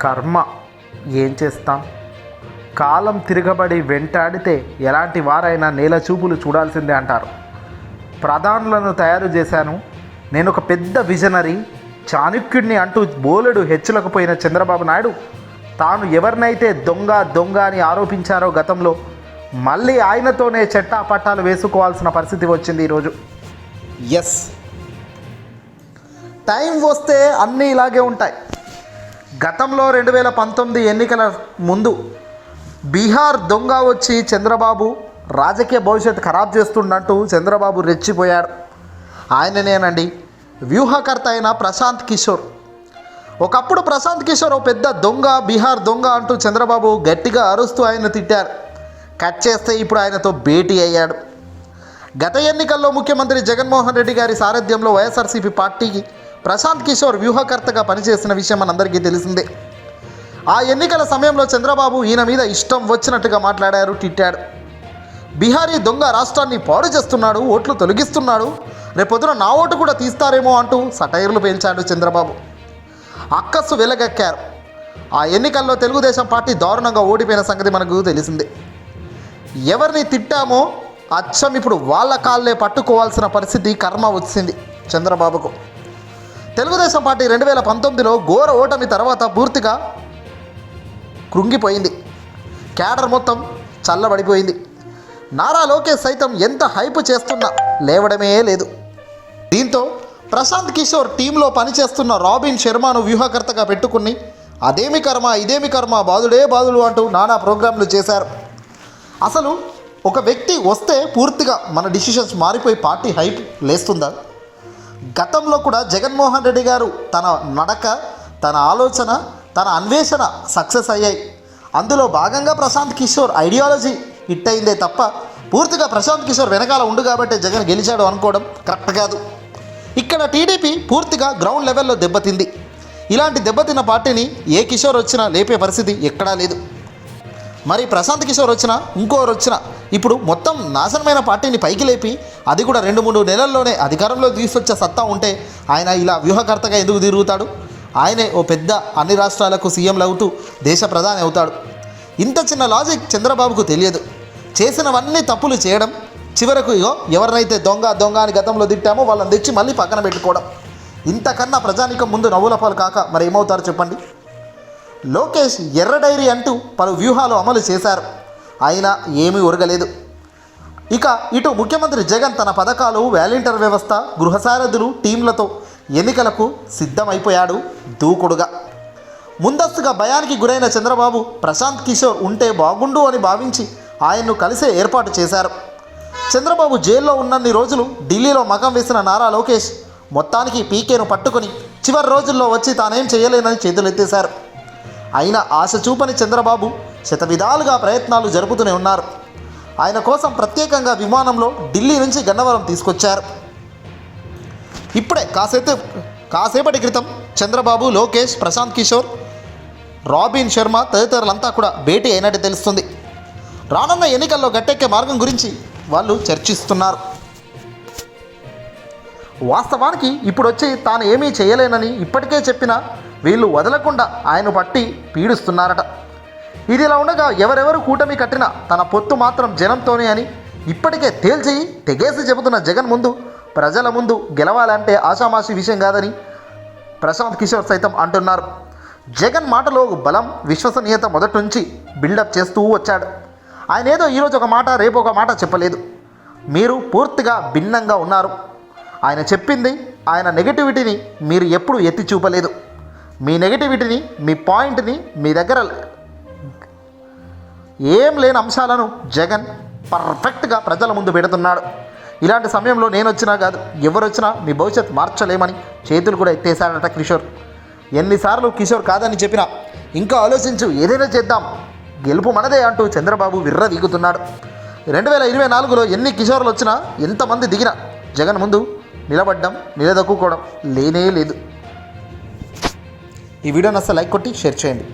కర్మ. ఏం చేస్తాం? కాలం తిరగబడి వెంటాడితే ఎలాంటి వారైనా నేల చూపులు చూడాల్సిందే అంటారు. ప్రధానులను తయారు చేశాను. నేను ఒక పెద్ద విజనరీ చాణుక్యుడిని అంటూ బోలెడు హెచ్చులకు పోయిన చంద్రబాబు నాయుడు తాను ఎవరినైతే దొంగ దొంగ అని ఆరోపించారో గతంలో మళ్ళీ ఆయనతోనే చెట్టా పట్టాలు వేసుకోవాల్సిన పరిస్థితి వచ్చింది ఈరోజు. ఎస్ టైం వస్తే అన్నీ ఇలాగే ఉంటాయి. గతంలో రెండు వేల పంతొమ్మిది ఎన్నికల ముందు బీహార్ దొంగ వచ్చి చంద్రబాబు రాజకీయ భవిష్యత్తు ఖరాబ్ చేస్తుండంటూ చంద్రబాబు రెచ్చిపోయాడు. ఆయననేనండి వ్యూహకర్త అయిన ప్రశాంత్ కిషోర్. ఒకప్పుడు ప్రశాంత్ కిషోర్ ఓ పెద్ద దొంగ బీహార్ దొంగ అంటూ చంద్రబాబు గట్టిగా అరుస్తూ ఆయన తిట్టారు. కట్ చేస్తే ఇప్పుడు ఆయనతో భేటీ అయ్యాడు. గత ఎన్నికల్లో ముఖ్యమంత్రి జగన్మోహన్ రెడ్డి గారి సారథ్యంలో వైఎస్ఆర్సీపీ పార్టీకి ప్రశాంత్ కిషోర్ వ్యూహకర్తగా పనిచేసిన విషయం మనందరికీ తెలిసిందే. ఆ ఎన్నికల సమయంలో చంద్రబాబు ఈయన మీద ఇష్టం వచ్చినట్టుగా మాట్లాడారు తిట్టాడు. బీహారీ దొంగ రాష్ట్రాన్ని పాడు చేస్తున్నాడు ఓట్లు తొలగిస్తున్నాడు రేపొద్దున నా ఓటు కూడా తీస్తారేమో అంటూ సటైర్లు పేల్చాడు చంద్రబాబు. అక్కస్సు వెలగక్కారు. ఆ ఎన్నికల్లో తెలుగుదేశం పార్టీ దారుణంగా ఓడిపోయిన సంగతి మనకు తెలిసిందే. ఎవరిని తిట్టామో అచ్చం ఇప్పుడు వాళ్ళ కాళ్ళే పట్టుకోవాల్సిన పరిస్థితి కర్మ వచ్చింది చంద్రబాబుకు. తెలుగుదేశం పార్టీ రెండు వేల పంతొమ్మిదిలో ఘోర ఓటమి తర్వాత పూర్తిగా కృంగిపోయింది. క్యాడర్ మొత్తం చల్లబడిపోయింది. నారా లోకేష్ సైతం ఎంత హైప్ చేస్తున్నా లేవడమే లేదు. దీంతో ప్రశాంత్ కిషోర్ టీంలో పనిచేస్తున్న రాబిన్ శర్మను వ్యూహకర్తగా పెట్టుకుని అదేమి కర్మ ఇదేమి కర్మ బాధుడే బాధుడు అంటూ నానా ప్రోగ్రాంలు చేశారు. అసలు ఒక వ్యక్తి వస్తే పూర్తిగా మన డిసిషన్స్ మారిపోయి పార్టీ హైప్ లేస్తుందా? గతంలో కూడా జగన్మోహన్ రెడ్డి గారు తన నడక తన ఆలోచన తన అన్వేషణ సక్సెస్ అయ్యాయి. అందులో భాగంగా ప్రశాంత్ కిషోర్ ఐడియాలజీ హిట్ అయిందే తప్ప పూర్తిగా ప్రశాంత్ కిషోర్ వెనకాల ఉండు కాబట్టి జగన్ గెలిచాడు అనుకోవడం కరెక్ట్ కాదు. ఇక్కడ టీడీపీ పూర్తిగా గ్రౌండ్ లెవెల్లో దెబ్బతింది. ఇలాంటి దెబ్బతిన్న పార్టీని ఏ కిషోర్ వచ్చినా లేపే పరిస్థితి ఎక్కడా లేదు. మరి ప్రశాంత్ కిషోర్ వచ్చినా ఇంకోరు వచ్చినా ఇప్పుడు మొత్తం నాశనమైన పార్టీని పైకి లేపి అది కూడా రెండు మూడు నెలల్లోనే అధికారంలో తీసుకొచ్చే సత్తా ఉంటే ఆయన ఇలా వ్యూహకర్తగా ఎందుకు తిరుగుతాడు? ఆయనే ఓ పెద్ద అన్ని రాష్ట్రాలకు సీఎంలు అవుతూ దేశ ప్రధాని అవుతాడు. ఇంత చిన్న లాజిక్ చంద్రబాబుకు తెలియదు. చేసినవన్నీ తప్పులు చేయడం చివరకు ఇగో ఎవరినైతే దొంగ దొంగ అని గతంలో తిట్టామో వాళ్ళని తెచ్చి మళ్ళీ పక్కన పెట్టుకోవడం. ఇంతకన్నా ప్రజానికం ముందు నవ్వుల పాలు కాక మరి ఏమవుతారు చెప్పండి? లోకేష్ ఎర్ర డైరీ అంటూ పలు వ్యూహాలు అమలు చేశారు. అయినా ఏమీ ఒరగలేదు. ఇక ఇటు ముఖ్యమంత్రి జగన్ తన పథకాలు వ్యాలంటీర్ వ్యవస్థ గృహసారథులు టీంలతో ఎన్నికలకు సిద్ధమైపోయాడు దూకుడుగా. ముందస్తుగా భయానికి గురైన చంద్రబాబు ప్రశాంత్ కిషోర్ ఉంటే బాగుండు అని భావించి ఆయన్ను కలిసే ఏర్పాటు చేశారు. చంద్రబాబు జైల్లో ఉన్నన్ని రోజులు ఢిల్లీలో మగం వేసిన నారా లోకేష్ మొత్తానికి పీకేను పట్టుకొని చివరి రోజుల్లో వచ్చి తానేం చేయలేనని చేతులెత్తేశారు. అయినా ఆశ చూపని చంద్రబాబు శతవిధాలుగా ప్రయత్నాలు జరుపుతూనే ఉన్నారు. ఆయన కోసం ప్రత్యేకంగా విమానంలో ఢిల్లీ నుంచి గన్నవరం తీసుకొచ్చారు. ఇప్పుడే కాసేపు కాసేపటి క్రితం చంద్రబాబు లోకేష్ ప్రశాంత్ కిషోర్ రాబిన్ శర్మ తదితరులంతా కూడా భేటీ అయినట్టు తెలుస్తుంది. రానున్న ఎన్నికల్లో గట్టెక్కే మార్గం గురించి వాళ్ళు చర్చిస్తున్నారు. వాస్తవానికి ఇప్పుడు వచ్చి తాను ఏమీ చేయలేనని ఇప్పటికే చెప్పిన వీళ్ళు వదలకుండా ఆయన పట్టి పీడిస్తున్నారట. ఇది ఇలా ఉండగా ఎవరెవరు కూటమి కట్టినా తన పొత్తు మాత్రం జనంతోనే అని ఇప్పటికే తేల్చి తెగేసి చెబుతున్న జగన్ ముందు ప్రజల ముందు గెలవాలంటే ఆషామాషి విషయం కాదని ప్రశాంత్ కిషోర్ సైతం అంటున్నారు. జగన్ మాటలో బలం విశ్వసనీయత మొదటి నుంచి బిల్డప్ చేస్తూ వచ్చాడు. ఆయన ఏదో ఈరోజు ఒక మాట రేపు ఒక మాట చెప్పలేదు. మీరు పూర్తిగా భిన్నంగా ఉన్నారు. ఆయన చెప్పింది ఆయన నెగటివిటీని మీరు ఎప్పుడూ ఎత్తి చూపలేదు. మీ నెగిటివిటీని మీ పాయింట్ని మీ దగ్గర ఏం లేని అంశాలను జగన్ పర్ఫెక్ట్గా ప్రజల ముందు పెడుతున్నాడు. ఇలాంటి సమయంలో నేను వచ్చినా కాదు ఎవరు వచ్చినా మీ భవిష్యత్ మార్చలేమని చేతులు కూడా ఎత్తేశాడట కిషోర్. ఎన్నిసార్లు కిషోర్ కాదని చెప్పినా ఇంకా ఆలోచించు ఏదైనా చేద్దాం. గెలుపు మనదే అంటూ చంద్రబాబు విర్ర దిగుతున్నాడు రెండు వేల ఇరవై నాలుగులో ఎన్ని కిషోర్లు వచ్చినా ఎంతమంది దిగినా జగన్ ముందు నిలబడ్డం నిలదొక్కుకోవడం లేనే లేదు. ఈ వీడియోని అసలు లైక్ కొట్టి షేర్ చేయండి.